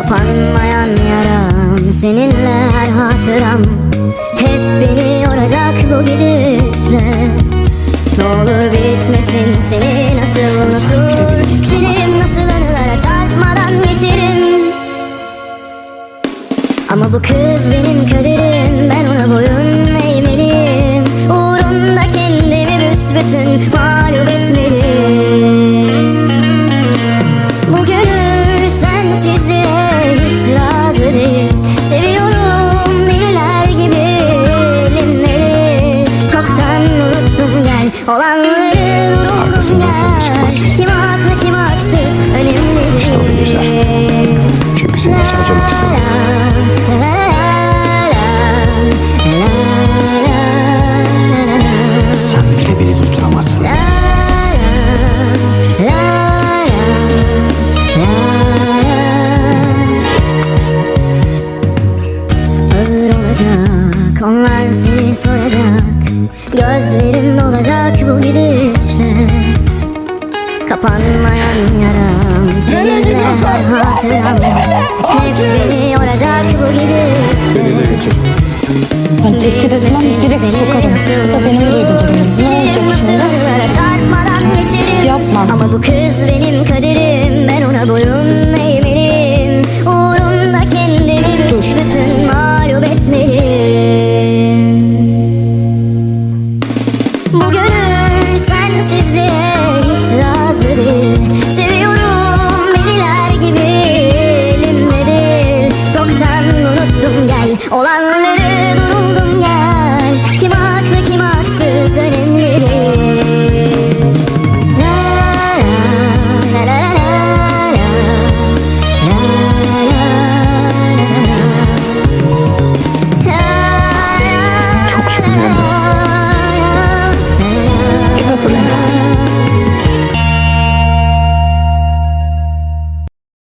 Kapanmayan yaram Seninle her hatıram. Hep beni yoracak bu gidişler Ne olur bitmesin seni nasıl unutur? Sileyim nasıl anılara çarpmadan geçerim. Ama bu kız benim kaderim. Unuttum gel Olanları unuldum Arkasından sen de çıkmazsın. Kim haklı kim haksız önemli değil İşte o gün güzel. Çünkü seni hiç harcamak istemiyorum. Sen bile beni durduramazsın. Ağır olacak, onlar seni soracak Gözlerim dolacak bu gidişle Kapanmayan yaram Seninle her hatıram Hep beni yoracak bu gidişle Ben tehdit etmem direkt sokarım. Benim duygularım. Ne olacak şimdi? Yapma. Ama bu kız benim Hola